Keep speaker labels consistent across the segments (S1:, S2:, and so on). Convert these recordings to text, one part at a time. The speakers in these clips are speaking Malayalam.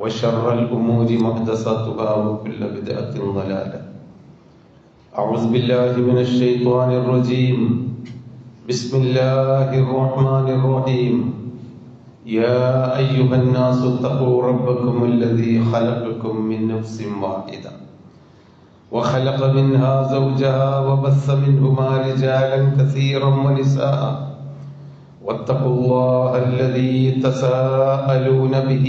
S1: وشر الأمور محدثاتها وكل بدعة ضلالة. أعوذ بالله من الشيطان الرجيم. بسم الله الرحمن الرحيم. يا أيها الناس اتقوا ربكم الذي خلقكم من نفس واحدة وخلق منها زوجها وبث منهما رجالا كثيرا ونساء. واتقوا الله الذي تساءلون به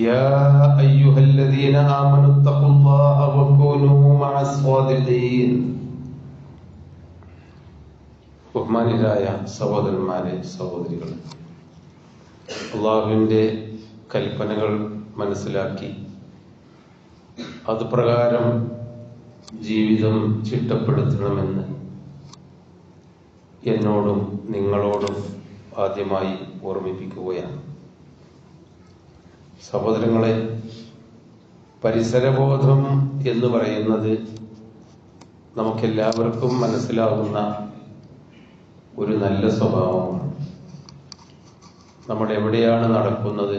S1: يا أيها الذين آمنوا اتقوا الله وكونوا مع الصادقين ബഹുമാനിരായ സഹോദരന്മാരെ സഹോദരികൾ അള്ളാഹുവിൻ്റെ കൽപ്പനകൾ മനസ്സിലാക്കി അത് പ്രകാരം ജീവിതം ചിട്ടപ്പെടുത്തണമെന്ന് എന്നോടും നിങ്ങളോടും ആദ്യമായി ഓർമ്മിപ്പിക്കുകയാണ് സഹോദരങ്ങളെ പരിസരബോധം എന്ന് പറയുന്നത് നമുക്കെല്ലാവർക്കും മനസ്സിലാവുന്ന ഒരു നല്ല സ്വഭാവമാണ്. നമ്മൾ എവിടെയാണ് നടക്കുന്നത്?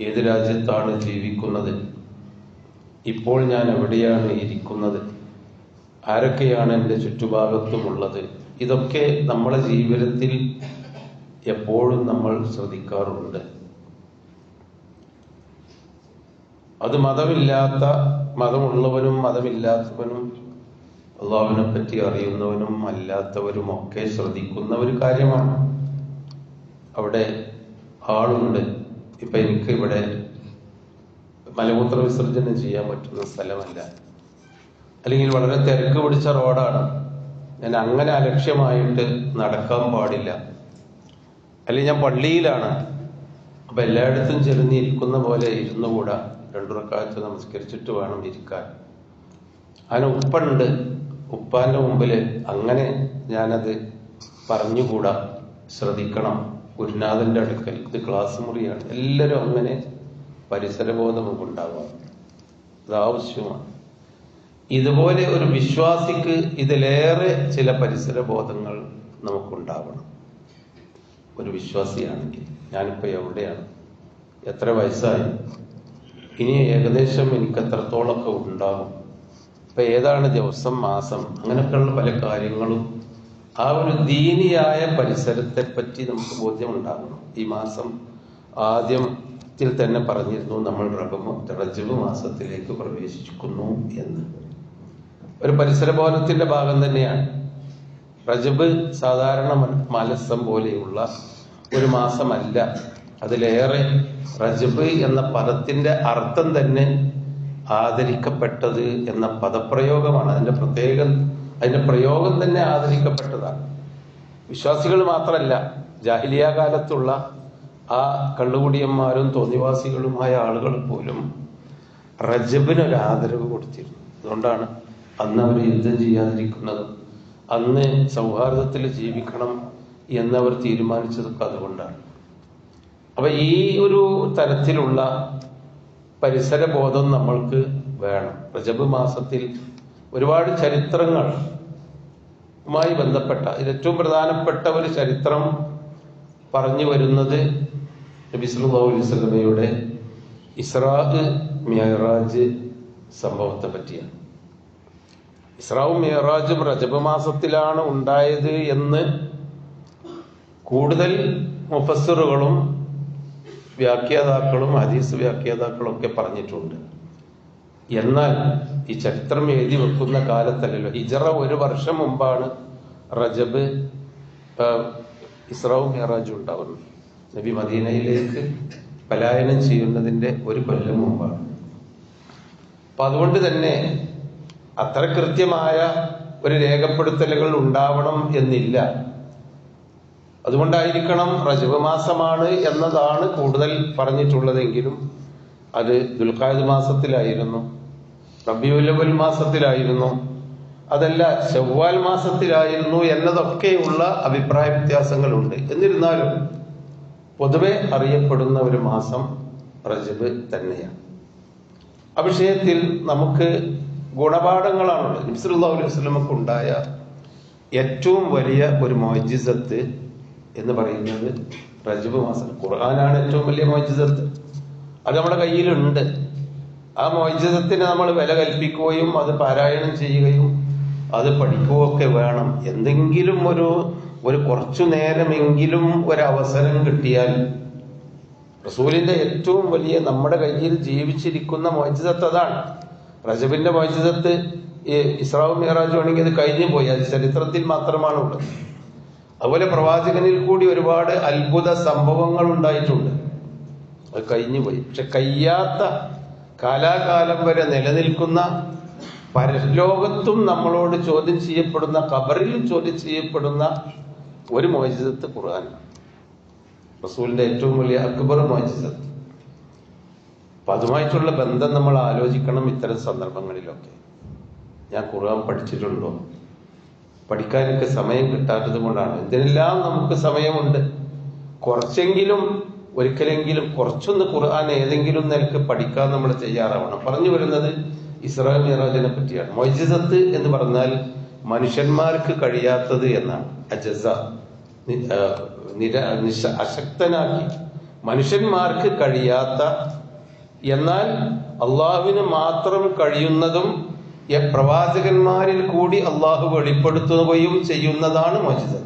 S1: ഏത് രാജ്യത്താണ് ജീവിക്കുന്നത്? ഇപ്പോൾ ഞാൻ എവിടെയാണ് ഇരിക്കുന്നത്? ആരൊക്കെയാണ് എന്റെ ചുറ്റുഭാഗത്തുമുള്ളത്? ഇതൊക്കെ നമ്മളെ ജീവിതത്തിൽ എപ്പോഴും നമ്മൾ ശ്രദ്ധിക്കാറുണ്ട്. അത് മതമില്ലാത്ത മതമുള്ളവനും മതമില്ലാത്തവനും അള്ളാഹുവിനെ പറ്റി അറിയുന്നവനും അല്ലാത്തവരും ഒക്കെ ശ്രദ്ധിക്കുന്ന ഒരു കാര്യമാണ്. അവിടെ ആളുണ്ട്. ഇപ്പൊ എനിക്ക് ഇവിടെ മലമൂത്ര വിസർജനം ചെയ്യാൻ പറ്റുന്ന സ്ഥലമല്ല. അല്ലെങ്കിൽ വളരെ തിരക്ക് പിടിച്ച റോഡാണ്. ഞാൻ അങ്ങനെ അലക്ഷ്യമായിട്ട് നടക്കാൻ പാടില്ല. അല്ലെങ്കിൽ ഞാൻ പള്ളിയിലാണ്. അപ്പൊ എല്ലായിടത്തും ചെലുന്ന് ഇരിക്കുന്ന പോലെ ഇരുന്നുകൂടാ. രണ്ടുറക്കാലത്ത് നമസ്കരിച്ചിട്ട് വേണം ഇരിക്കാൻ. അതിന് ഉപ്പുണ്ട്. ഉപ്പാന്റെ മുമ്പിൽ അങ്ങനെ ഞാനത് പറഞ്ഞുകൂടാ. ശ്രദ്ധിക്കണം. ഗുരുനാഥന്റെ അടുക്കൽ. ഇത് ക്ലാസ് മുറിയാണ്. എല്ലാവരും അങ്ങനെ പരിസരബോധം ഉണ്ടാവുക. അത് ആവശ്യമാണ്. ഇതുപോലെ ഒരു വിശ്വാസിക്ക് ഇതിലേറെ ചില പരിസരബോധങ്ങൾ നമുക്കുണ്ടാവണം. ഒരു വിശ്വാസിയാണെങ്കിൽ. ഞാനിപ്പോ എവിടെയാണ്? എത്ര വയസ്സായി? ഇനി ഏകദേശം എനിക്ക് എത്രത്തോളമൊക്കെ ഉണ്ടാകും ഇപ്പൊ ഏതാണ് ദിവസം മാസം? അങ്ങനെയൊക്കെയുള്ള പല കാര്യങ്ങളും. ആ ഒരു ദീനിയായ പരിസരത്തെ പറ്റി നമുക്ക് ബോധ്യമുണ്ടാകണം. ഈ മാസം ആദ്യത്തിൽ തന്നെ പറഞ്ഞിരുന്നു നമ്മൾ റബമ റജബ് മാസത്തിലേക്ക് പ്രവേശിക്കുന്നു എന്ന്. ഒരു പരിസരബോധത്തിന്റെ ഭാഗം തന്നെയാണ്. റജബ് സാധാരണ മാലസം പോലെയുള്ള ഒരു മാസമല്ല. അതിലേറെ റജബ് എന്ന പദത്തിന്റെ അർത്ഥം തന്നെ ആദരിക്കപ്പെട്ടത് എന്ന പദപ്രയോഗമാണ്. അതിന്റെ പ്രത്യേകം അതിന്റെ പ്രയോഗം തന്നെ ആദരിക്കപ്പെട്ടതാണ്. വിശ്വാസികൾ മാത്രമല്ല ജാഹിലിയ കാലത്തുള്ള ആ കള്ളുകുടിയന്മാരും തോന്നിവാസികളുമായ ആളുകൾ പോലും റജബിനൊരു ആദരവ് കൊടുത്തിരുന്നു. അതുകൊണ്ടാണ് അന്ന് അവർ യുദ്ധം ചെയ്യാതിരിക്കുന്നതും. അന്ന് സൗഹാർദ്ദത്തിൽ ജീവിക്കണം എന്നവർ തീരുമാനിച്ചതൊക്കെ അതുകൊണ്ടാണ്. അപ്പൊ ഈ ഒരു തരത്തിലുള്ള പരിസര ബോധം നമ്മൾക്ക് വേണം. പ്രജബ് മാസത്തിൽ ഒരുപാട് ചരിത്രങ്ങൾ മായി ബന്ധപ്പെട്ട ഏറ്റവും പ്രധാനപ്പെട്ട ഒരു ചരിത്രം പറഞ്ഞു വരുന്നത് നബി സല്ലല്ലാഹു അലൈഹി വസല്ലമയുടെ ഇസ്രാഖ് മിയറാജ് സംഭവത്തെ പറ്റിയാണ്. ഇസ്രാവും മിയറാജും റജബ് മാസത്തിലാണ് ഉണ്ടായത് എന്ന് കൂടുതൽ മുഫസ്സിറുകളും വ്യാഖ്യാതാക്കളും ഹദീസ് വ്യാഖ്യാതാക്കളും ഒക്കെ പറഞ്ഞിട്ടുണ്ട്. എന്നാൽ ഈ ചരിത്രം എഴുതി വെക്കുന്ന കാലത്തല്ലല്ലോ. ഹിജറ ഒരു വർഷം മുമ്പാണ് റജബ് ഇസ്രാവും മെഹറാജും ഉണ്ടാവുന്നത്. നബി മദീനയിലേക്ക് പലായനം ചെയ്യുന്നതിന്റെ ഒരു കൊല്ലം മുമ്പാണ്. അപ്പൊ അതുകൊണ്ട് തന്നെ അത്ര കൃത്യമായ ഒരു രേഖപ്പെടുത്തലുകൾ ഉണ്ടാവണം എന്നില്ല. അതുകൊണ്ടായിരിക്കണം റജബ് മാസമാണ് എന്നതാണ് കൂടുതൽ പറഞ്ഞിട്ടുള്ളതെങ്കിലും അത് ദുൽഖാദ് മാസത്തിലായിരുന്നു റബിയുലവൽ മാസത്തിലായിരുന്നു അതല്ല ചൊവ്വാൽ മാസത്തിലായിരുന്നു എന്നതൊക്കെയുള്ള അഭിപ്രായ വ്യത്യാസങ്ങളുണ്ട്. എന്നിരുന്നാലും പൊതുവെ അറിയപ്പെടുന്ന ഒരു മാസം റജബ് തന്നെയാണ്. ആ വിഷയത്തിൽ നമുക്ക് ഗുണപാഠങ്ങളാണുള്ളത്. നബ്സുല്ലാ അലൈഹി വസ്ലമക്ക് ഉണ്ടായ ഏറ്റവും വലിയ ഒരു മോജിസത്ത് എന്ന് പറയുന്നത് റജബ് മാസം ഖുർആനാണ് ഏറ്റവും വലിയ മോചിതത്ത്. അത് നമ്മുടെ കയ്യിലുണ്ട്. ആ മോചിതത്തിന് നമ്മൾ വില കൽപ്പിക്കുകയും അത് പാരായണം ചെയ്യുകയും അത് പഠിക്കുകയൊക്കെ വേണം. എന്തെങ്കിലും ഒരു ഒരു കുറച്ചു നേരമെങ്കിലും ഒരവസരം കിട്ടിയാൽ റസൂലിന്റെ ഏറ്റവും വലിയ നമ്മുടെ കയ്യിൽ ജീവിച്ചിരിക്കുന്ന മോചിതത്ത് അതാണ്. റജബിന്റെ മോചിതത്ത് ഇസ്രാവും മിഹറാജും ആണെങ്കിൽ അത് കഴിഞ്ഞു പോയി അത് ചരിത്രത്തിൽ മാത്രമാണുള്ളത്. അതുപോലെ പ്രവാചകനിൽ കൂടി ഒരുപാട് അത്ഭുത സംഭവങ്ങൾ ഉണ്ടായിട്ടുണ്ട്. അത് കഴിഞ്ഞു പോയി. പക്ഷെ കഴിയാത്ത കാലാകാലം വരെ നിലനിൽക്കുന്ന പരലോകത്തും നമ്മളോട് ചോദ്യം ചെയ്യപ്പെടുന്ന കബറിലും ചോദ്യം ചെയ്യപ്പെടുന്ന ഒരു മോചിതത്ത് ഖുർആനാണ് റസൂലിന്റെ ഏറ്റവും വലിയ അക്ബർ മോചിതത്ത് അപ്പൊ അതുമായിട്ടുള്ള ബന്ധം നമ്മൾ ആലോചിക്കണം ഇത്തരം സന്ദർഭങ്ങളിലൊക്കെ. ഞാൻ ഖുർആൻ പഠിച്ചിട്ടുണ്ടോ? പഠിക്കാനൊക്കെ സമയം കിട്ടാത്തത് കൊണ്ടാണ്. ഇതിനെല്ലാം നമുക്ക് സമയമുണ്ട്. കുറച്ചെങ്കിലും ഒരിക്കലെങ്കിലും കുറച്ചൊന്ന് ഖുർആൻ ഏതെങ്കിലും നിലയ്ക്ക് പഠിക്കാൻ നമ്മൾ തയ്യാറാവണം. പറഞ്ഞു വരുന്നത് ഇസ്രായേൽ മിറാജിനെ പറ്റിയാണ്. മൊയ്ജിസത്ത് എന്ന് പറഞ്ഞാൽ മനുഷ്യന്മാർക്ക് കഴിയാത്തത് എന്നാണ്. അജസ നിര നിശ അശക്തനാക്കി. മനുഷ്യന്മാർക്ക് കഴിയാത്ത എന്നാൽ അള്ളാഹുവിന് മാത്രം കഴിയുന്നതും പ്രവാചകന്മാരിൽ കൂടി അള്ളാഹു വെളിപ്പെടുത്തുകയും ചെയ്യുന്നതാണ് മോചിതത്വം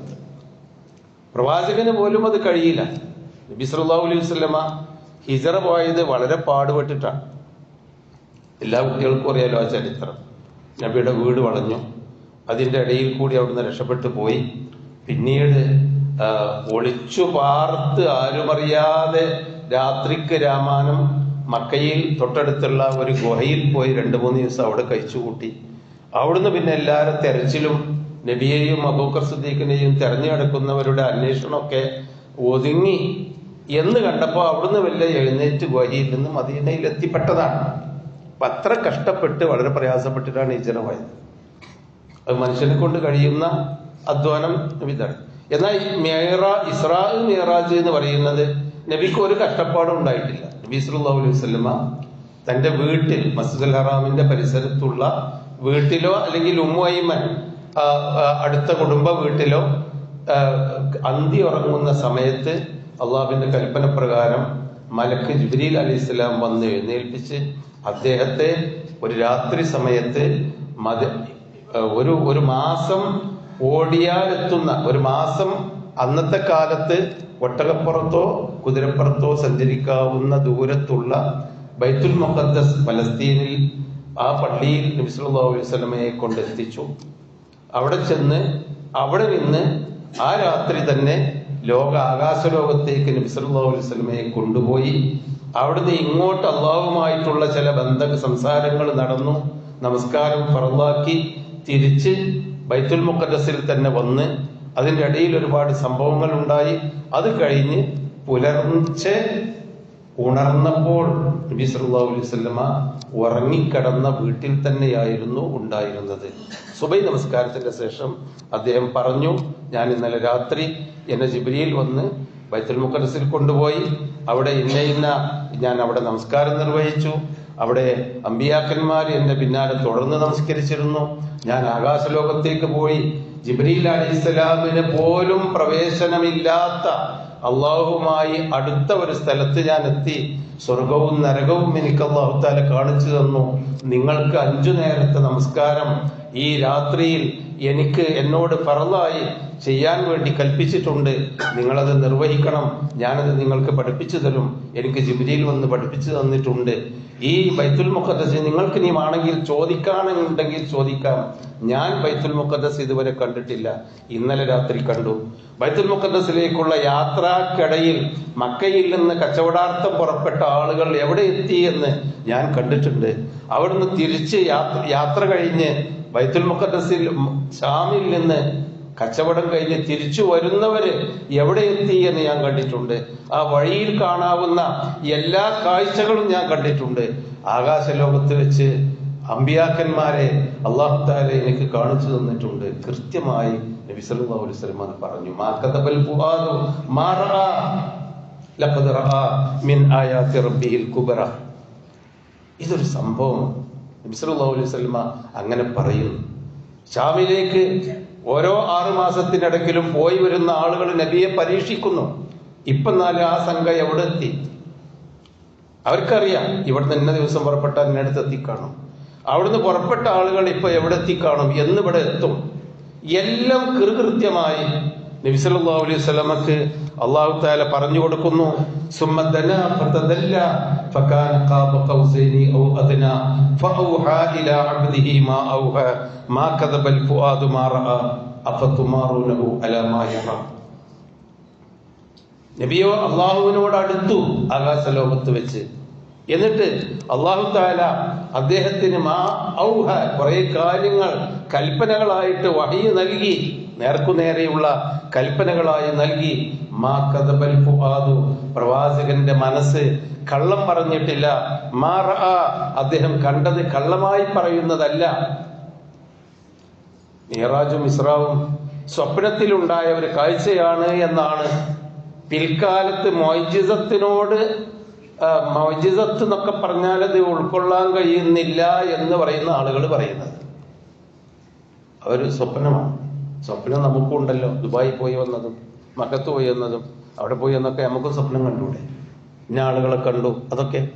S1: പ്രവാചകന് പോലും അത് കഴിയില്ല. നബി സല്ലല്ലാഹു അലൈഹി വസല്ലമ ഹിജറ പോയത് വളരെ പാടുപെട്ടിട്ടാണ്. എല്ലാ കുട്ടികൾക്കും അറിയാലോ ആ ചരിത്രം. നബിയുടെ വീട് വളഞ്ഞു. അതിന്റെ ഇടയിൽ കൂടി അവിടുന്ന് രക്ഷപ്പെട്ടു പോയി. പിന്നീട് ഒളിച്ചു പാർത്ത് ആരുമറിയാതെ രാത്രിക്ക് രാമാനം മക്കയിൽ തൊട്ടടുത്തുള്ള ഒരു ഗുഹയിൽ പോയി രണ്ടു മൂന്ന് ദിവസം അവിടെ കഴിച്ചുകൂട്ടി അവിടുന്ന് പിന്നെ എല്ലാവരും തെരച്ചിലും നബിയെയും അബൂക്കർ സുദ്ദീഖിനെയും തെരഞ്ഞു നടക്കുന്നവരുടെ അന്വേഷണമൊക്കെ ഒതുങ്ങി എന്ന് കണ്ടപ്പോൾ അവിടുന്ന് വല്ല എഴുന്നേറ്റ് ഗുഹയിൽ നിന്ന് മദീനയിൽ എത്തിപ്പെട്ടതാണ്. അപ്പൊ അത്ര കഷ്ടപ്പെട്ട് വളരെ പ്രയാസപ്പെട്ടിട്ടാണ് ഈ പോയത്. അത് മനുഷ്യനെ കൊണ്ട് കഴിയുന്ന അധ്വാനം ഇതാണ്. എന്നാൽ മേറ ഇസ്രാ മേറാജ് എന്ന് പറയുന്നത് നബിക്ക് ഒരു കഷ്ടപ്പാടും ഉണ്ടായിട്ടില്ല. നബി സല്ലല്ലാഹു അലൈഹി വസല്ലമ തന്റെ വീട്ടിൽ മസ്ജിദുൽ ഹറാമിന്റെ പരിസരത്തുള്ള വീട്ടിലോ അല്ലെങ്കിൽ ആ, അടുത്ത കുടുംബ വീട്ടിലോ അന്തി ഉറങ്ങുന്ന സമയത്ത് അള്ളാഹുവിന്റെ കൽപ്പന പ്രകാരം മലക്ക് ജിബ്രീൽ അലി ഇസ്ലാം വന്ന് എഴുന്നേൽപ്പിച്ച് അദ്ദേഹത്തെ ഒരു രാത്രി സമയത്ത് മത ഒരു ഒരു മാസം ഓടിയാലെത്തുന്ന ഒരു മാസം അന്നത്തെ കാലത്ത് ഒട്ടകപ്പുറത്തോ കുതിരപ്പുറത്തോ സഞ്ചരിക്കാവുന്ന ദൂരത്തുള്ള ബൈത്തുൽ മുഖദ്ദസ് പലസ്തീനിൽ ആ പള്ളിയിൽ നബി സല്ലല്ലാഹു അലൈഹി വസല്ലമയെ കൊണ്ടെത്തിച്ചു അവിടെ ചെന്ന് അവിടെ നിന്ന് ആ രാത്രി തന്നെ ലോക ആകാശ ലോകത്തേക്ക് നബി സല്ലല്ലാഹു അലൈഹി വസല്ലമയെ കൊണ്ടുപോയി. അവിടുന്ന് ഇങ്ങോട്ട് അള്ളാഹുമായിട്ടുള്ള ചില ബന്ധ സംസാരങ്ങൾ നടന്നു. നമസ്കാരം ഫറലാക്കി തിരിച്ച് ബൈത്തുൽ മുഖദ്സിൽ തന്നെ വന്ന് അതിന്റെ ഇടയിൽ ഒരുപാട് സംഭവങ്ങൾ ഉണ്ടായി. അത് കഴിഞ്ഞ് പുലർച്ചെ ഉണർന്നപ്പോൾ നബി സല്ലല്ലാഹു അലൈഹി വസല്ലമ വീട്ടിൽ തന്നെയായിരുന്നു ഉണ്ടായിരുന്നത്. സുബൈ നമസ്കാരത്തിന്റെ ശേഷം അദ്ദേഹം പറഞ്ഞു ഞാൻ ഇന്നലെ രാത്രി എന്നെ ജിബ്രിയിൽ വന്ന് ബൈത്തുൽ മുഖദ്ദസിൽ കൊണ്ടുപോയി. അവിടെ ഇന്ന ഇന്ന ഞാൻ അവിടെ നമസ്കാരം നിർവഹിച്ചു. അവിടെ അമ്പിയാക്കന്മാർ എന്റെ പിന്നാലെ തുടർന്ന് നമസ്കരിച്ചിരുന്നു. ഞാൻ ആകാശലോകത്തേക്ക് പോയി. ജിബ്രീൽ അലൈഹിസ്സലാമിന് പോലും പ്രവേശനമില്ലാത്ത അള്ളാഹുമായി അടുത്ത ഒരു സ്ഥലത്ത് ഞാൻ എത്തി സ്വർഗവും നരകവും എനിക്ക് അള്ളാഹു താല കാണിച്ചു തന്നു. നിങ്ങൾക്ക് അഞ്ചു നേരത്തെ നമസ്കാരം. ഈ രാത്രിയിൽ എനിക്ക് എന്നോട് ഫറലായി ചെയ്യാൻ വേണ്ടി കൽപ്പിച്ചിട്ടുണ്ട്. നിങ്ങളത് നിർവഹിക്കണം. ഞാനത് നിങ്ങൾക്ക് പഠിപ്പിച്ചു തരും. എനിക്ക് ജിബിരിയിൽ വന്ന് പഠിപ്പിച്ചു തന്നിട്ടുണ്ട്. ഈ ബൈത്തുൽ മുഖദ്ദസ് നിങ്ങൾക്ക് ഇനി ആണെങ്കിൽ ചോദിക്കാനുണ്ടെങ്കിൽ ചോദിക്കാം. ഞാൻ ബൈത്തുൽ മുഖദ്ദസ് ഇതുവരെ കണ്ടിട്ടില്ല. ഇന്നലെ രാത്രി കണ്ടു. ബൈത്തുൽ മുഖദ്ദസിലേക്കുള്ള യാത്രാക്കിടയിൽ മക്കയിൽ നിന്ന് കച്ചവടാർത്ഥം പുറപ്പെട്ട ആളുകൾ എവിടെ എത്തി എന്ന് ഞാൻ കണ്ടിട്ടുണ്ട്. അവിടുന്ന് തിരിച്ച് യാത്ര യാത്ര കഴിഞ്ഞ് ബൈത്തുൽ മുഖദ്സിൽ ഷാമിൽ നിന്ന് കച്ചവടം കഴിഞ്ഞ് തിരിച്ചു വരുന്നവര് എവിടെ എത്തി എന്ന് ഞാൻ കണ്ടിട്ടുണ്ട്. ആ വഴിയിൽ കാണാവുന്ന എല്ലാ കാഴ്ചകളും ഞാൻ കണ്ടിട്ടുണ്ട്. ആകാശലോകത്ത് വെച്ച് അമ്പിയാക്കന്മാരെ അള്ളാഹു താല എനിക്ക് കാണിച്ചു തന്നിട്ടുണ്ട്. കൃത്യമായി നബി സല്ലല്ലാഹു അലൈഹി വസല്ലം അത് പറഞ്ഞു. മിൻ കുബറ. ഇതൊരു സംഭവം നബി സല്ലല്ലാഹു അലൈഹി വസല്ലമ അങ്ങനെ പറയുന്നു. ഷാമിലേക്ക് ഓരോ ആറു മാസത്തിനിടയ്ക്കിലും പോയി വരുന്ന ആളുകൾ നബിയെ പരീക്ഷിക്കുന്നു. ഇപ്പൊ നാല് ആ സംഘ എവിടെ എത്തി? അവർക്കറിയാം ഇവിടുന്ന് ഇന്ന ദിവസം പുറപ്പെട്ട ഇന്നടുത്ത് എത്തിക്കാണും? അവിടുന്ന് പുറപ്പെട്ട ആളുകൾ ഇപ്പൊ എവിടെ എത്തിക്കാണും? എന്ന് ഇവിടെ എത്തും. എല്ലാം കൃകൃത്യമായി നബി അലൈഹി വസല്ലമക്ക് അള്ളാഹു താല പറഞ്ഞു കൊടുക്കുന്നു. നബിയോ അള്ളാഹുവിനോട് അടുത്തു ആകാശ ലോകത്ത് വെച്ച്. എന്നിട്ട് അള്ളാഹു താല അദ്ദേഹത്തിന് മാ ഔഹ കുറെ കാര്യങ്ങൾ കൽപ്പനകളായിട്ട് വഹി നൽകി. നേർക്കുനേരെയുള്ള കൽപ്പനകളായി നൽകി. മാ കദബൽ ഫുആദു പ്രവാചകന്റെ മനസ്സ് കള്ളം പറഞ്ഞിട്ടില്ല. മാ അദ്ദേഹം കണ്ടത് കള്ളമായി പറയുന്നതല്ല. മിഹറാജും ഇസ്രാവും സ്വപ്നത്തിലുണ്ടായ ഒരു കാഴ്ചയാണ് എന്നാണ് പിൽക്കാലത്ത് മൊയ്ജിസത്തിനോട് മൊയ്ജിസത്ത് എന്നൊക്കെ പറഞ്ഞാൽ ഇത് ഉൾക്കൊള്ളാൻ കഴിയുന്നില്ല എന്ന് പറയുന്ന ആളുകൾ പറയുന്നത്. അവർ സ്വപ്നമാണ്. സ്വപ്നം നമുക്കും ഉണ്ടല്ലോ. ദുബായി പോയി വന്നതും മക്കത്ത് പോയി വന്നതും അവിടെ പോയി എന്നൊക്കെ നമുക്ക് സ്വപ്നം കണ്ടൂടെ? ഇന്ന ആളുകളെ കണ്ടു. അതൊക്കെ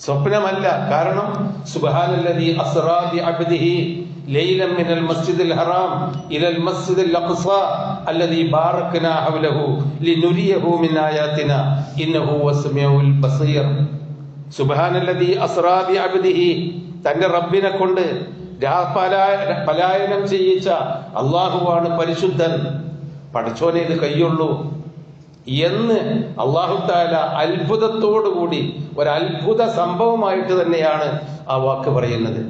S1: സ്വപ്നമല്ല. കാരണം സുബാനല്ലി അസ്റാ ബി അബ്ദിഹി ലൈലൻ മിനൽ മസ്ജിദിൽ ഹറാം ഇലൽ മസ്ജിദിൽ അഖ്സ അല്ലദീ ബാറക്നാ ഹൗലഹു ലിനുരിയഹു മിൻ ആയാതിനാ ഇന്നഹു വസ്മിഉൽ ബസീർ. സുബ്ഹാനല്ലദീ അസ്റാ ബി അബ്ദിഹി തന്റെ റബ്ബിനെ കൊണ്ട് പലായനം ചെയ്യിച്ച അള്ളാഹുവാണ് പരിശുദ്ധൻ. പഠിച്ചോനെ ഇത് കയ്യുള്ളൂ എന്ന് അള്ളാഹു താല അത്ഭുതത്തോടുകൂടി ഒരു അത്ഭുത സംഭവമായിട്ട് തന്നെയാണ് ആ വാക്ക് പറയുന്നത്.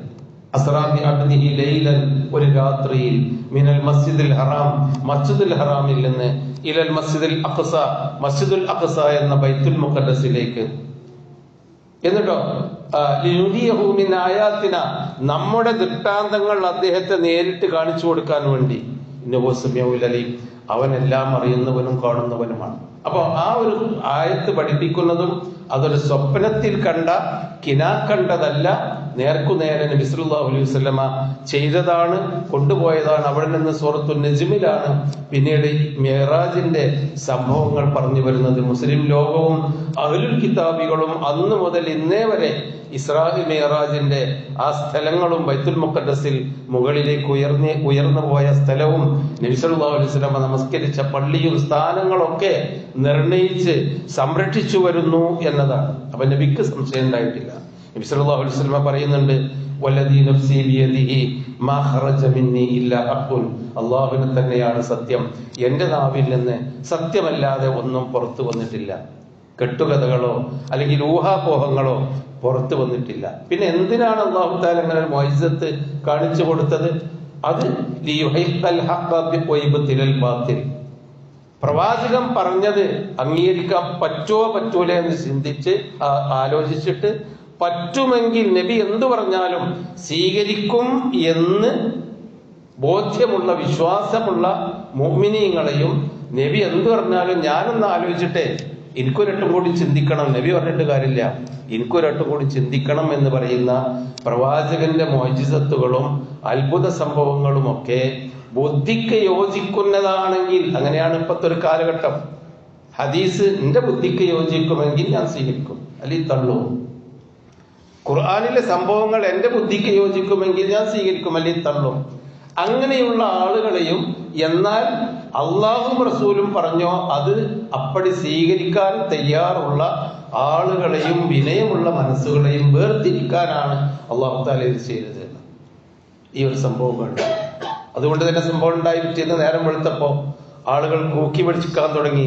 S1: ഒരു രാത്രിയിൽ മിനൽ മസ്ജിദുൽ ഹറാം മസ്ജിദുൽ ഹറാമിൽ നിന്ന് ഇലൽ മസ്ജിദുൽ അഖ്സ മസ്ജിദുൽ അഖ്സ എന്ന ബൈത്തുൽ മുഖദ്ദസിലേക്ക്. എന്നിട്ടോ? ആയാത്തിന നമ്മുടെ ദൃഷ്ടാന്തങ്ങൾ അദ്ദേഹത്തെ നേരിട്ട് കാണിച്ചു കൊടുക്കാൻ വേണ്ടി. സമീഉൽ അലീം. അവനെല്ലാം അറിയുന്നവനും കാണുന്നവനുമാണ്. അപ്പൊ ആ ഒരു ആയത്ത് പഠിപ്പിക്കുന്നതും അതൊരു സ്വപ്നത്തിൽ കണ്ട കിനാ കണ്ടതല്ല നേർക്കുനേരെ നബി സല്ലല്ലാഹു അലൈഹി വസല്ലമ ചെയ്തതാണ് കൊണ്ടുപോയതാണ് അവിടെ നിന്ന് സൂറത്തു നജ്മിലാണ്. പിന്നീട് മെഹറാജിന്റെ സംഭവങ്ങൾ പറഞ്ഞു വരുന്നത് മുസ്ലിം ലോകവും അഹ്ലുൽ കിതാബികളും അന്ന് മുതൽ ഇന്നേ വരെ ഇസ്രാഹി മെഹറാജിന്റെ ആ സ്ഥലങ്ങളും ബൈത്തുൽ മുഖദ്ദസിൽ മുകളിലേക്ക് ഉയർന്ന് ഉയർന്നു പോയ സ്ഥലവും നബി സല്ലല്ലാഹു അലൈഹി വസല്ലമ നമസ്കരിച്ച പള്ളിയും സ്ഥാനങ്ങളൊക്കെ നിർണയിച്ച് സംരക്ഷിച്ചു വരുന്നു എന്നതാണ്. അപ്പൊ നബിക്ക് സംശയം ഉണ്ടായിട്ടില്ല. നബി സല്ലല്ലാഹു അലൈഹി വസല്ലം പറയുന്നുണ്ട് വല്ലദീ നഫ്സി ബിയദിഹി മാ ഖറജ മിന്നി ഇല്ലാ ഹഖുൻ അല്ലാഹുവിന് തന്നെയാണ് സത്യം. എന്റെ നാവിൽ നിന്ന് സത്യമല്ലാതെ ഒന്നും പുറത്തു വന്നിട്ടില്ല. കെട്ടുകഥകളോ അല്ലെങ്കിൽ ഊഹാപോഹങ്ങളോ പുറത്തു വന്നിട്ടില്ല. പിന്നെ എന്തിനാണ് അള്ളാഹു താല അങ്ങനെ ഒരു കാണിച്ചു കൊടുത്തത്? അത് പ്രവാചകൻ പറഞ്ഞത് അംഗീകരിക്കാൻ പറ്റുമോ പറ്റൂല എന്ന് ചിന്തിച്ച് ആലോചിച്ചിട്ട് പറ്റുമെങ്കിൽ നബി എന്തു പറഞ്ഞാലും സ്വീകരിക്കും എന്ന് ബോധ്യമുള്ള വിശ്വാസമുള്ള മോമിനിയങ്ങളെയും നബി എന്തു പറഞ്ഞാലും ഞാനൊന്ന് ആലോചിച്ചിട്ടെ എനിക്കൊരട്ടും കൂടി ചിന്തിക്കണം. നബി പറഞ്ഞിട്ട് കാര്യമില്ല. എനിക്കൊരട്ടും കൂടി ചിന്തിക്കണം എന്ന് പറയുന്ന പ്രവാചകന്റെ മോജിസത്തുകളും അത്ഭുത സംഭവങ്ങളും ഒക്കെ ബുദ്ധിക്ക് യോജിക്കുന്നതാണെങ്കിൽ അങ്ങനെയാണ് ഇപ്പോഴത്തെ ഒരു കാലഘട്ടം. ഹദീസ് എന്റെ ബുദ്ധിക്ക് യോജിക്കുമെങ്കിൽ ഞാൻ സ്വീകരിക്കും. അല്ലെങ്കിൽ തള്ളു ഖുർആാനിലെ സംഭവങ്ങൾ എന്റെ ബുദ്ധിക്ക് യോജിക്കുമെങ്കിൽ ഞാൻ സ്വീകരിക്കും. അല്ലെങ്കിൽ തള്ളും അങ്ങനെയുള്ള ആളുകളെയും എന്നാൽ അള്ളാഹും റസൂലും പറഞ്ഞോ അത് അപ്പടി സ്വീകരിക്കാൻ തയ്യാറുള്ള ആളുകളെയും വിനയമുള്ള മനസ്സുകളെയും വേർതിരിക്കാനാണ് അള്ളാഹു താല ഇത് ചെയ്തത്. ഈ ഒരു സംഭവം കണ്ടു. അതുകൊണ്ട് തന്നെ സംഭവം ഉണ്ടായി പിറ്റേന്ന് നേരം വെളുത്തപ്പോ ആളുകൾ കൂക്കി പിടിച്ചിക്കാൻ തുടങ്ങി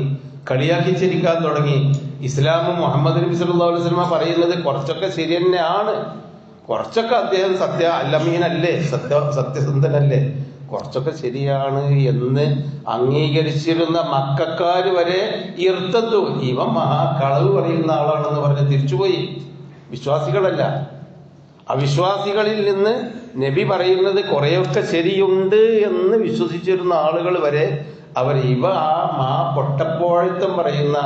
S1: കളിയാക്കി ചിരിക്കാൻ തുടങ്ങി. ഇസ്ലാമും മുഹമ്മദ് നബി സല്ലല്ലാഹു അലൈഹി വസല്ലമ പറയുന്നത് കുറച്ചൊക്കെ ശരി തന്നെയാണ്. കുറച്ചൊക്കെ അദ്ദേഹം സത്യ അല്ലമീനല്ലേ സത്യ സത്യസന്ധനല്ലേ കുറച്ചൊക്കെ ശരിയാണ് എന്ന് അംഗീകരിച്ചിരുന്ന മക്കാര് വരെ ഇർത്തത്തു ഇവൻ മഹാകളവ് പറയുന്ന ആളാണെന്ന് പറഞ്ഞ് തിരിച്ചുപോയി. വിശ്വാസികളല്ല. അവിശ്വാസികളിൽ നിന്ന് നബി പറയുന്നത് കുറെയൊക്കെ ശരിയുണ്ട് എന്ന് വിശ്വസിച്ചിരുന്ന ആളുകൾ വരെ അവർ ഇവ ആ മാ പൊട്ടപ്പോഴത്തം പറയുന്ന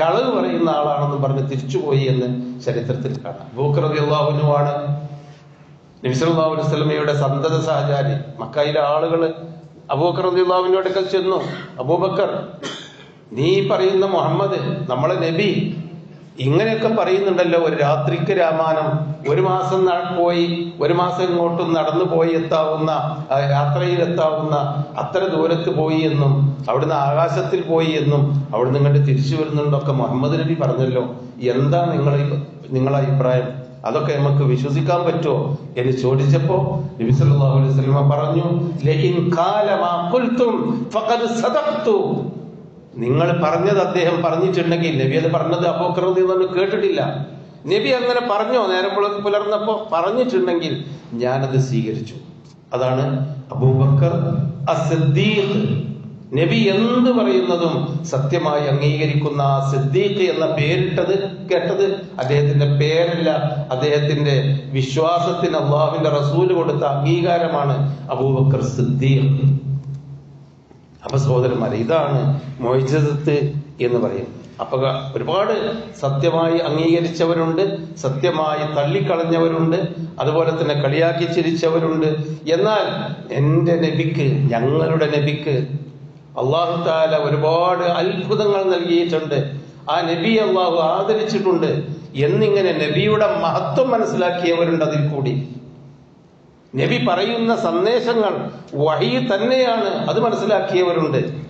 S1: കളവ് പറയുന്ന ആളാണെന്ന് പറഞ്ഞ് തിരിച്ചുപോയി എന്ന് ചരിത്രത്തിൽ കാണാം. ബൂക്കറബി അള്ളാഹുനുമാണ് സന്തത സഹചാരി. മക്കയിലെ ആളുകൾ അബൂബക്കർ അടുക്കൽ ചെന്നു. അബൂബക്കർ നീ പറയുന്ന മുഹമ്മദ് നമ്മളെ നബി ഇങ്ങനെയൊക്കെ പറയുന്നുണ്ടല്ലോ ഒരു രാത്രിക്ക് രാമാനം ഒരു മാസം പോയി ഒരു മാസം ഇങ്ങോട്ടും നടന്നു പോയി എത്താവുന്ന എത്താവുന്ന അത്ര ദൂരത്ത് പോയി എന്നും അവിടുന്ന് ആകാശത്തിൽ പോയി എന്നും അവിടുന്ന് ഇങ്ങോട്ട് തിരിച്ചു വരുന്നുണ്ടൊക്കെ മുഹമ്മദ് നബി പറഞ്ഞല്ലോ. എന്താ നിങ്ങൾ നിങ്ങളെ അഭിപ്രായം? അതൊക്കെ നമുക്ക് വിശ്വസിക്കാൻ പറ്റുമോ? എന്ന് ചോദിച്ചപ്പോ നബി സല്ലല്ലാഹു അലൈഹി വസല്ലമ പറഞ്ഞു ലഇൻ ഖാല ഖുൽതും ഫഖദ് സദഖ്തു. നിങ്ങൾ പറഞ്ഞത് അദ്ദേഹം പറഞ്ഞിട്ടുണ്ടെങ്കിൽ നബി അത് പറഞ്ഞത് അപ്പോ എന്ന് കേട്ടിട്ടില്ല. നബി അങ്ങനെ പറഞ്ഞോ? നേരം പുലർന്ന് പുലർന്നപ്പോ പറഞ്ഞിട്ടുണ്ടെങ്കിൽ ഞാനത് സ്വീകരിച്ചു. അതാണ് അബൂബക്കർ നബി എന്ത് പറയുന്നതും സത്യമായി അംഗീകരിക്കുന്ന സിദ്ദീഖ് എന്ന പേരിട്ടത് കേട്ടത് അദ്ദേഹത്തിന്റെ പേരല്ല അദ്ദേഹത്തിന്റെ വിശ്വാസത്തിന് അള്ളാഹുവിന്റെ റസൂൽ കൊടുത്ത അംഗീകാരമാണ് അബൂബക്കർ സിദ്ദീഖ്. അപ്പൊ സഹോദരന്മാരെ ഇതാണ് മൊയ്ജത്ത് എന്ന് പറയും. അപ്പൊ ഒരുപാട് സത്യമായി അംഗീകരിച്ചവരുണ്ട് സത്യമായി തള്ളിക്കളഞ്ഞവരുണ്ട് അതുപോലെ തന്നെ കളിയാക്കി ചിരിച്ചവരുണ്ട്. എന്നാൽ എന്റെ നബിക്ക് ഞങ്ങളുടെ നബിക്ക് അള്ളാഹു താല ഒരുപാട് അത്ഭുതങ്ങൾ നൽകിയിട്ടുണ്ട്. ആ നബി അള്ളാഹു ആദരിച്ചിട്ടുണ്ട്. എന്നിങ്ങനെ നബിയുടെ മഹത്വം മനസ്സിലാക്കിയവരുണ്ട് അതിൽ കൂടി. നബി പറയുന്ന സന്ദേശങ്ങൾ വഴി തന്നെയാണ് അത് മനസ്സിലാക്കിയവരുണ്ട്.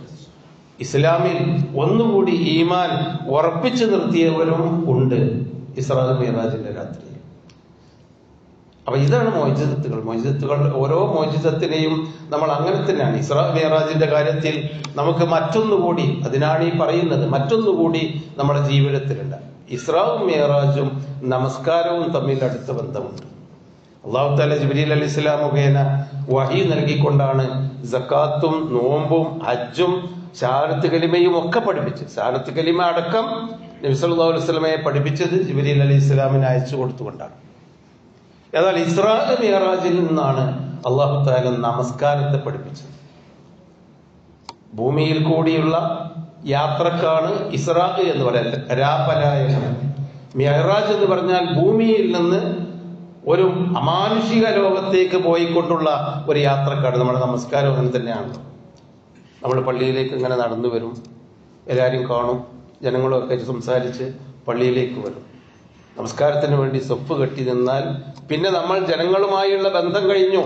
S1: ഇസ്ലാമിൽ ഒന്നുകൂടി ഈമാൻ ഉറപ്പിച്ചു നിർത്തിയവരും ഉണ്ട്. ഇസ്രാൽ മിറാജിന്റെ രാത്രി. അപ്പൊ ഇതാണ് മോചിതത്തുകൾ മോചിതത്തുകൾ ഓരോ മോചിതത്തിനെയും നമ്മൾ അങ്ങനെ തന്നെയാണ്. ഇസ്രാ മീറാജിന്റെ കാര്യത്തിൽ നമുക്ക് മറ്റൊന്നുകൂടി അതിനാണ് ഈ പറയുന്നത് മറ്റൊന്നുകൂടി നമ്മുടെ ജീവിതത്തിലുണ്ട്. ഇസ്രാവും മേറാജും നമസ്കാരവും തമ്മിൽ അടുത്ത ബന്ധമുണ്ട്. അള്ളാഹു താല ജിബ്രീൽ അലി ഇസ്ലാം മുഖേന വഹി നൽകിക്കൊണ്ടാണ്. ജക്കാത്തും നോമ്പും ഹജ്ജും ഷാരത്ത് കലിമയും ഒക്കെ പഠിപ്പിച്ച് ഷാരത്ത് കലിമ അടക്കം നബി സല്ലല്ലാഹു അലൈഹി വസല്ലമയെ പഠിപ്പിച്ചത് ജിബ്രീൽ അലി ഇസ്ലാമിനെ അയച്ചു കൊടുത്തുകൊണ്ടാണ്. എന്നാൽ ഇസ്രാ മിയറാജിൽ നിന്നാണ് അള്ളാഹു താല നമസ്കാരത്തെ പഠിപ്പിച്ചത്. ഭൂമിയിൽ കൂടിയുള്ള യാത്രക്കാണ് ഇസ്രാ എന്ന് പറയുന്നത് രാപലായനം മിയറാജ് എന്ന് പറഞ്ഞാൽ ഭൂമിയിൽ നിന്ന് ഒരു അമാനുഷിക ലോകത്തേക്ക് പോയിക്കൊണ്ടുള്ള ഒരു യാത്രക്കാണ് നമ്മുടെ നമസ്കാരം അങ്ങനെ തന്നെയാണല്ലോ. നമ്മൾ പള്ളിയിലേക്ക് ഇങ്ങനെ നടന്നു വരും. എല്ലാവരും കാണും. ജനങ്ങളൊക്കെ സംസാരിച്ച് പള്ളിയിലേക്ക് വരും. നമസ്കാരത്തിന് വേണ്ടി സ്വപ്പ് കെട്ടി നിന്നാൽ പിന്നെ നമ്മൾ ജനങ്ങളുമായുള്ള ബന്ധം കഴിഞ്ഞു.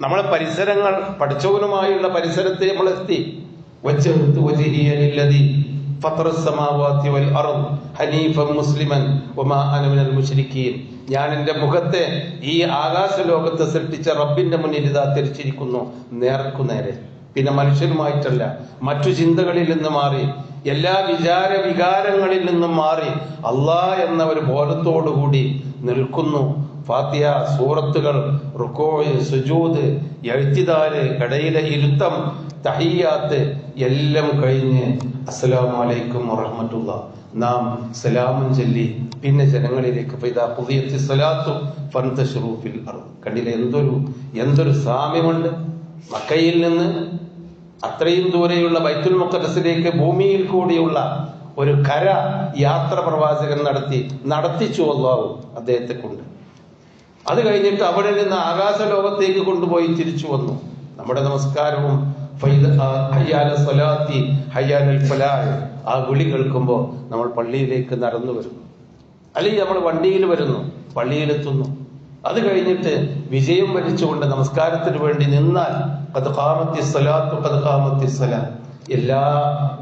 S1: നമ്മളെ പരിസരങ്ങൾ പഠിച്ചവനുമായുള്ള പരിസരത്തെ നമ്മൾ എത്തി. ഞാൻ എന്റെ മുഖത്തെ ഈ ആകാശ ലോകത്ത് സൃഷ്ടിച്ച റബ്ബിന്റെ മുന്നിൽ ഇതാ തിരിച്ചിരിക്കുന്നു. നേർക്കുനേരെ. പിന്നെ മനുഷ്യനുമായിട്ടല്ല. മറ്റു ചിന്തകളിൽ നിന്ന് മാറി എല്ലാ വിചാര വികാരങ്ങളിൽ നിന്നും മാറി അള്ളാ എന്ന ഒരു ബോധത്തോടുകൂടി നിൽക്കുന്നു. ഫാത്തിയ സൂറത്തുകൾ റുക്കോയ് സുജൂദ് എഴുത്തിതാൽ കടയിലെ ഇരുത്തം തഹിയാത്ത് എല്ലാം കഴിഞ്ഞ് അസ്സലാമു അലൈക്കും വറഹ്മത്തുള്ള നാം സലാമും ചൊല്ലി പിന്നെ ജനങ്ങളിലേക്ക് പെയ്താ പുതിയ അർദ്. കണ്ടില്ലേ? എന്തൊരു എന്തൊരു സാമ്യമുണ്ട്. മക്കയിൽ നിന്ന് അത്രയും ദൂരെയുള്ള ബൈത്തുൽ മുക്കദസിലേക്ക് ഭൂമിയിൽ കൂടിയുള്ള ഒരു കര യാത്ര പ്രവാചകൻ നടത്തി നടത്തിച്ചു അള്ളാഹു അദ്ദേഹത്തെ കൊണ്ട് അത് കഴിഞ്ഞിട്ട് അവിടെ നിന്ന് ആകാശ ലോകത്തേക്ക് കൊണ്ടുപോയി തിരിച്ചു വന്നു. നമ്മുടെ നമസ്കാരവും സ്വലാത്തി ആ വിളി കേൾക്കുമ്പോൾ നമ്മൾ പള്ളിയിലേക്ക് നടന്നു വരുന്നു. അല്ലെങ്കിൽ നമ്മൾ വണ്ടിയിൽ വരുന്നു പള്ളിയിലെത്തുന്നു. അത് കഴിഞ്ഞിട്ട് വിജയം വരിച്ചുകൊണ്ട് നമസ്കാരത്തിന് വേണ്ടി നിന്നാൽ അത് കാമത്തി സ്വലാത്തു അത് കാമത്തി സ്വലാ എല്ലാ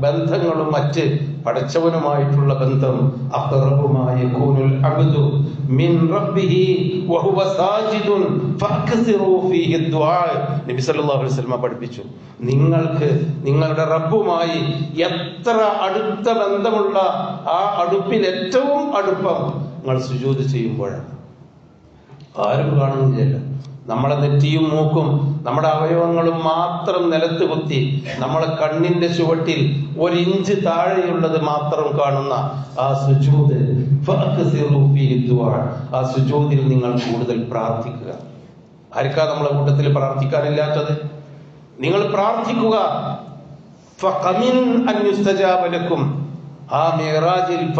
S1: ബന്ധങ്ങളും മറ്റ് പടച്ചവനുമായിട്ടുള്ള ബന്ധം അഖറബുമായ കൂനുൽ അബ്ദു മിൻ റബ്ബിഹി വഹുവ ഫീഹി ദുആ നബി സല്ലല്ലാഹു അലൈഹി വസല്ലം പഠിപ്പിച്ചു. നിങ്ങൾക്ക് നിങ്ങളുടെ റബ്ബുമായി എത്ര അടുത്ത ബന്ധമുള്ള ആ അടുപ്പിൽ ഏറ്റവും അടുപ്പം നിങ്ങൾ സുജൂദ് ചെയ്യുമ്പോഴാണ്. ആരും കാണുന്നില്ലല്ലോ. നമ്മളെ നെറ്റിയും മൂക്കും നമ്മുടെ അവയവങ്ങളും മാത്രം നിലത്ത് കുത്തി നമ്മളെ കണ്ണിന്റെ ചുവട്ടിൽ ഒരു ഇഞ്ച് താഴെയുള്ളത് മാത്രം കാണുന്ന ആ ദുആ. ആ സുജൂദിൽ നിങ്ങൾ കൂടുതൽ പ്രാർത്ഥിക്കുക. ആർക്കാ നമ്മളെ കൂട്ടത്തിൽ പ്രാർത്ഥിക്കാനില്ലാത്തത്? നിങ്ങൾ പ്രാർത്ഥിക്കുക. ആ മിറാജിൽ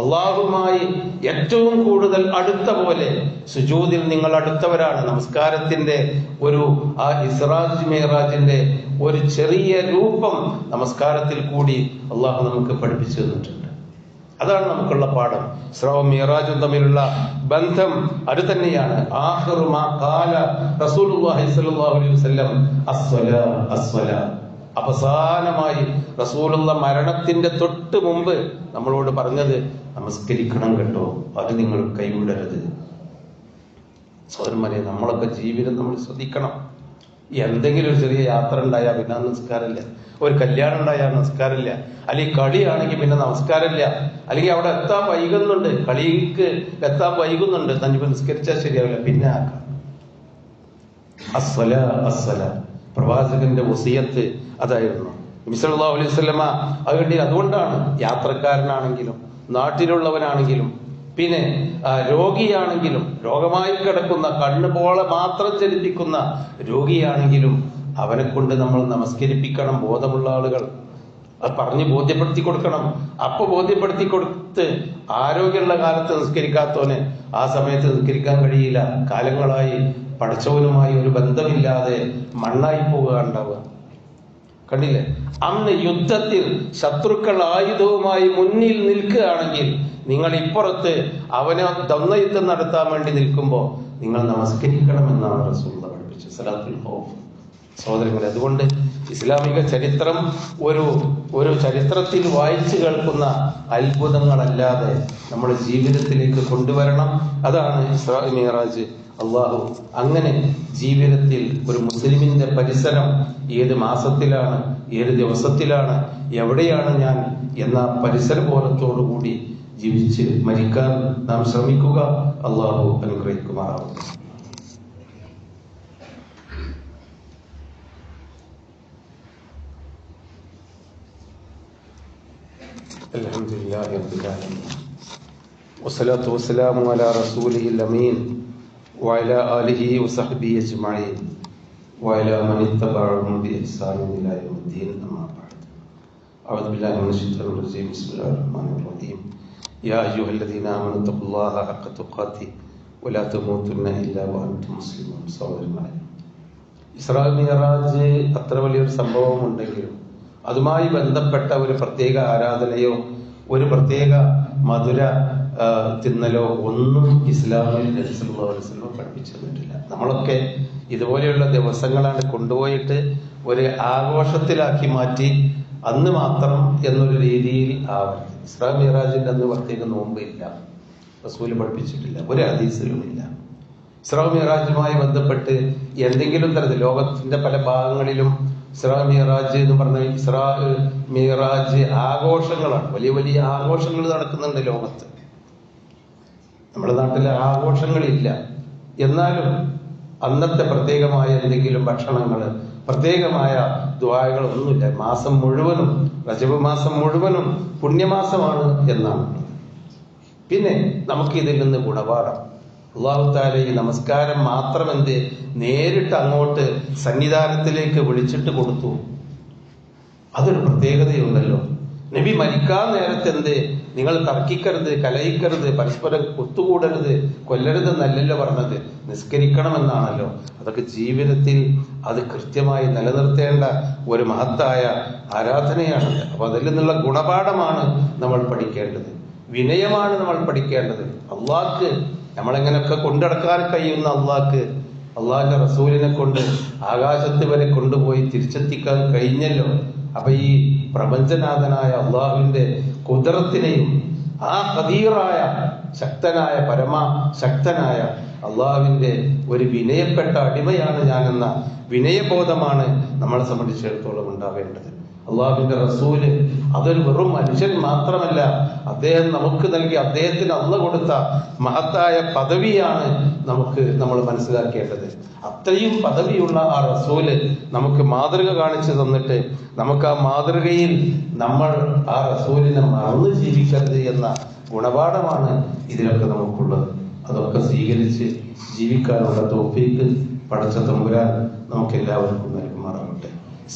S1: അള്ളാഹുമായി ഏറ്റവും കൂടുതൽ അടുത്ത പോലെ സുജൂതിൽ നിങ്ങൾ അടുത്തവരാണ്. നമസ്കാരത്തിന്റെ ഒരു ആ ഇസ്രാജ് മേറാജിന്റെ ഒരു ചെറിയ രൂപം നമസ്കാരത്തിൽ കൂടി അള്ളാഹു നമുക്ക് പഠിപ്പിച്ചു തന്നിട്ടുണ്ട്. അതാണ് നമുക്കുള്ള പാഠം. ഇസ്രാവും മിറാജും തമ്മിലുള്ള ബന്ധം അത് തന്നെയാണ് അവസാനമായി റസൂലുള്ള മരണത്തിന്റെ തൊട്ട് മുമ്പ് നമ്മളോട് പറഞ്ഞത് നമസ്കരിക്കണം കേട്ടോ. അത് നിങ്ങൾ കൈവിടരുത്. സോദരന്മാരെ നമ്മളൊക്കെ ജീവിതം നമ്മൾ ശ്രദ്ധിക്കണം. എന്തെങ്കിലും ഒരു ചെറിയ യാത്ര ഉണ്ടായാൽ പിന്നെ നമസ്കാരമില്ല ഒരു കല്യാണം ഉണ്ടായാൽ നമസ്കാരമില്ല അല്ലെങ്കിൽ കളിയാണെങ്കിൽ പിന്നെ നമസ്കാരമില്ല. അല്ലെങ്കിൽ അവിടെ എത്താൻ വൈകുന്നുണ്ട്. കളിക്ക് എത്താൻ വൈകുന്നുണ്ട്. തന്നെ നിസ്കരിച്ചാൽ ശരിയാവില്ല. പിന്നെ ആക്കാം. അസ്വല അസ്സല. പ്രവാചകന്റെ വസിയത്ത് അതായിരുന്നു. സല്ലല്ലാഹു അലൈഹി സ്വലമ അതുകൊണ്ട് അതുകൊണ്ടാണ് യാത്രക്കാരനാണെങ്കിലും നാട്ടിലുള്ളവനാണെങ്കിലും പിന്നെ രോഗിയാണെങ്കിലും രോഗമായി കിടക്കുന്ന കണ്ണ് പോലെ മാത്രം ചലിപ്പിക്കുന്ന രോഗിയാണെങ്കിലും അവനെ കൊണ്ട് നമ്മൾ നമസ്കരിപ്പിക്കണം ബോധമുള്ള ആളുകൾ. അത് പറഞ്ഞ് ബോധ്യപ്പെടുത്തി കൊടുക്കണം. അപ്പൊ ബോധ്യപ്പെടുത്തി കൊടുത്ത് ആരോഗ്യമുള്ള കാലത്ത് നിസ്കരിക്കാത്തവന് ആ സമയത്ത് നിസ്കരിക്കാൻ കഴിയില്ല. കാലങ്ങളായി പഠിച്ചവനുമായി ഒരു ബന്ധമില്ലാതെ മണ്ണായി പോവുക ഉണ്ടാവുക കണ്ടില്ലേ? അന്ന് യുദ്ധത്തിൽ ശത്രുക്കൾ ആയുധവുമായി മുന്നിൽ നിൽക്കുകയാണെങ്കിൽ നിങ്ങൾ ഇപ്പുറത്ത് അവനെ ദന്തയുദ്ധം നടത്താൻ വേണ്ടി നിൽക്കുമ്പോൾ നിങ്ങൾ നമസ്കരിക്കണമെന്നാണ് റസൂള്ള പഠിപ്പിച്ചത് സലാത്തുൽ ഖൗഫ്. സഹോദരങ്ങളെ അതുകൊണ്ട് ഇസ്ലാമിക ചരിത്രം ഒരു ഒരു ചരിത്രത്തിൽ വായിച്ചു കേൾക്കുന്ന അത്ഭുതങ്ങളല്ലാതെ നമ്മുടെ ജീവിതത്തിലേക്ക് കൊണ്ടുവരണം. അതാണ് ഇസ്രാ മിറാജ് അള്ളാഹു അങ്ങനെ ജീവിതത്തിൽ ഒരു മുസ്ലിമിന്റെ പരിസരം ഏത് മാസത്തിലാണ് ഏത് ദിവസത്തിലാണ് എവിടെയാണ് ഞാൻ എന്ന പരിസര ബോധത്തോടു കൂടി ജീവിച്ച് മരിക്കാൻ നാം ശ്രമിക്കുക അള്ളാഹു അനുഗ്രഹിക്കുമാറാവും الحمد لله رب العالمين والصلاة والسلام على رسوله الأمين وعلى آله وصحبه أجمعين وعلى من اتبعهم بإحسان إلى يوم الدين أما بعد أعوذ بالله من الشيطان الرجيم بسم الله الرحمن الرحيم يا أيها الذين آمنوا اتقوا الله حق تقاته ولا تموتن إلا وأنتم مسلمون സഹോദരന്മാരെ ഇസ്രാ മിറാജ് അത്ര വലിയൊരു സംഭവം ഉണ്ടെങ്കിലും അതുമായി ബന്ധപ്പെട്ട ഒരു പ്രത്യേക ആരാധനയോ ഒരു പ്രത്യേക മധുര ആ, തിന്നലോ ഒന്നും ഇസ്ലാമിൽ നബി സല്ലല്ലാഹു അലൈഹി വസല്ലം പഠിപ്പിച്ചു തന്നിട്ടില്ല നമ്മളൊക്കെ ഇതുപോലെയുള്ള ദിവസങ്ങളാണ് കൊണ്ടുപോയിട്ട് ഒരു ആഘോഷത്തിലാക്കി മാറ്റി അന്ന് മാത്രം എന്നൊരു രീതിയിൽ ആവരുത് ഇസ്ലാം മിറാജിന്റെ അന്ന് പ്രത്യേക നോമ്പില്ല. റസൂൽ പഠിപ്പിച്ചിട്ടില്ല. ഒരു ഹദീസിലുമില്ല. ഇസ്രാ മിറാജുമായി ബന്ധപ്പെട്ട് എന്തെങ്കിലും തരത്തിൽ ലോകത്തിന്റെ പല ഭാഗങ്ങളിലും ഇസ്രാ മിറാജ് എന്ന് പറഞ്ഞ ഇസ്രാ മിറാജ് ആഘോഷങ്ങളാണ്. വലിയ വലിയ ആഘോഷങ്ങൾ നടക്കുന്നുണ്ട് ലോകത്ത്. നമ്മുടെ നാട്ടിൽ ആഘോഷങ്ങളില്ല. എന്നാലും അന്നത്തെ പ്രത്യേകമായ എന്തെങ്കിലും ഭക്ഷണങ്ങൾ പ്രത്യേകമായ ദ്വായകൾ ഒന്നുമില്ല മാസം മുഴുവനും റജബ് മാസം മുഴുവനും പുണ്യമാസമാണ് എന്നാണ്. പിന്നെ നമുക്ക് ഇതിൽ നിന്ന് ഗുണപാഠം. അള്ളാഹു താല ഈ നമസ്കാരം മാത്രം എന്ത് നേരിട്ട് അങ്ങോട്ട് സന്നിധാനത്തിലേക്ക് വിളിച്ചിട്ട് കൊടുത്തു. അതൊരു പ്രത്യേകതയുണ്ടല്ലോ. നബി മരിക്കാൻ നേരത്തെ എന്ത് നിങ്ങൾ തർക്കിക്കരുത് കലയിക്കരുത് പരസ്പരം ഒത്തുകൂടരുത് കൊല്ലരുത് എന്നല്ലല്ലോ പറഞ്ഞത്. നിസ്കരിക്കണമെന്നാണല്ലോ. അതൊക്കെ ജീവിതത്തിൽ അത് കൃത്യമായി നിലനിർത്തേണ്ട ഒരു മഹത്തായ ആരാധനയാണ്. അപ്പൊ അതിൽ നിന്നുള്ള ഗുണപാഠമാണ് നമ്മൾ പഠിക്കേണ്ടത്. വിനയമാണ് നമ്മൾ പഠിക്കേണ്ടത്. അള്ളാഹ്ക്ക് നമ്മളെങ്ങനെയൊക്കെ കൊണ്ടടക്കാൻ കഴിയുന്ന അള്ളാഹ്ക്ക് അള്ളാഹിന്റെ റസൂലിനെ കൊണ്ട് ആകാശത്ത് വരെ കൊണ്ടുപോയി തിരിച്ചെത്തിക്കാൻ കഴിഞ്ഞല്ലോ. അപ്പൊ ഈ പ്രപഞ്ചനാഥനായ അള്ളാഹുവിന്റെ കുതിരത്തിനെയും ആ കതീറായ ശക്തനായ പരമ ശക്തനായ അള്ളാഹുവിന്റെ ഒരു വിനയപ്പെട്ട അടിമയാണ് ഞാനെന്ന വിനയബോധമാണ് നമ്മളെ സംബന്ധിച്ചിടത്തോളം ഉണ്ടാവേണ്ടത്. അള്ളാഹുവിന്റെ റസൂൽ അതൊരു വെറും മനുഷ്യൻ മാത്രമല്ല അദ്ദേഹം നമുക്ക് നൽകി അദ്ദേഹത്തിന് അന്ന് കൊടുത്ത മഹത്തായ പദവിയാണ് നമുക്ക് നമ്മൾ മനസ്സിലാക്കേണ്ടത്. അത്രയും പദവിയുള്ള ആ റസൂൽ നമുക്ക് മാതൃക കാണിച്ചു തന്നിട്ട് നമുക്ക് ആ മാതൃകയിൽ നമ്മൾ ആ റസൂലിനെ മറന്നു ജീവിക്കരുത് എന്ന ഗുണപാഠമാണ് ഇതിലൊക്കെ നമുക്കുള്ളത്. അതൊക്കെ സ്വീകരിച്ച് ജീവിക്കാനുള്ള തോഫീക്ക് പടച്ച തമ്പുരാൻ നമുക്ക് എല്ലാവർക്കും നൽകുമാറാകട്ടെ